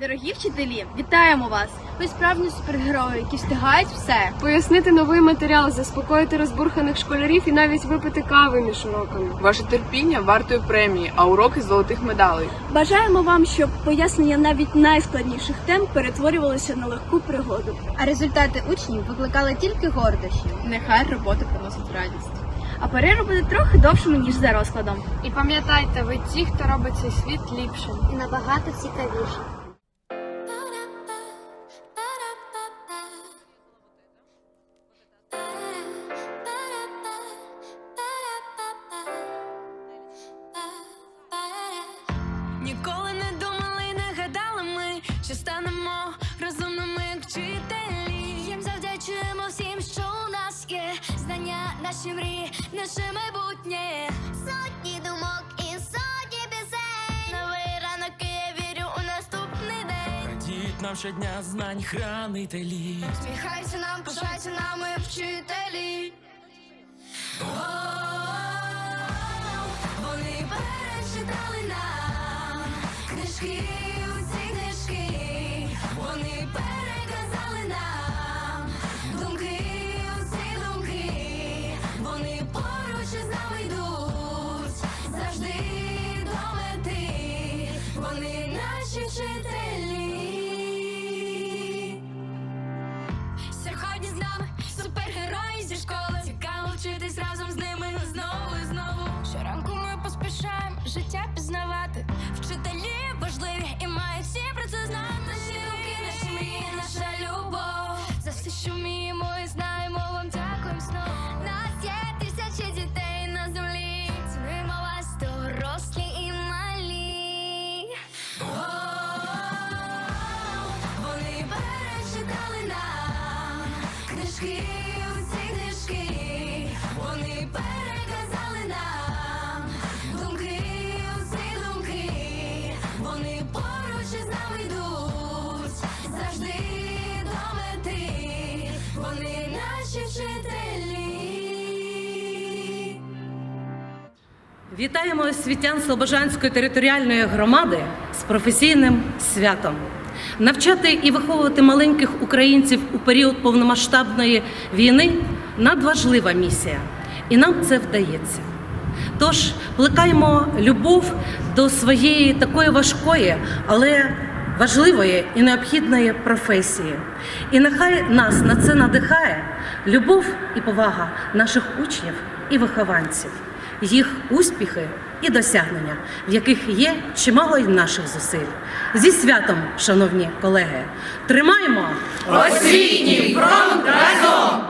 Дорогі вчителі, вітаємо вас! Ви справжні супергерої, які встигають все. Пояснити новий матеріал, заспокоїти розбурханих школярів і навіть випити кави між уроками. Ваше терпіння вартує премії, а уроки золотих медалей. Бажаємо вам, щоб пояснення навіть найскладніших тем перетворювалися на легку пригоду. А результати учнів викликали тільки гордощі. Нехай робота приносить радість. А перерва буде трохи довшими, ніж за розкладом. І пам'ятайте, ви ті, хто робить цей світ ліпшим. І набагато цікавіше. Наші мрії, наше майбутнє. Сотні думок і сотні пісень. Новий ранок, і я вірю у наступний день. Радіють нам щодня знань хранителі. Сміхайся нам, пишайся нами, вчителі. Наші вчителі. Сьогодні з нами супергерої зі школи. Цікаво вчитись разом з ними знову і знову. Щоранку ми поспішаємо життя пізнавати. Усі книжки. Вони переказали нам думки, усі думки. Вони поруч із нами йдуть, завжди до. Вони наші вчителі. Вітаємо освітян Слобожанської територіальної громади з професійним святом. Навчати і виховувати маленьких українців у період повномасштабної війни надважлива місія, і нам це вдається. Тож плекаємо любов до своєї такої важкої, але важливої і необхідної професії. І нехай нас на це надихає любов і повага наших учнів і вихованців, їх успіхи і досягнення, в яких є чимало й наших зусиль. Зі святом, шановні колеги, тримаємо Освітній фронт разом!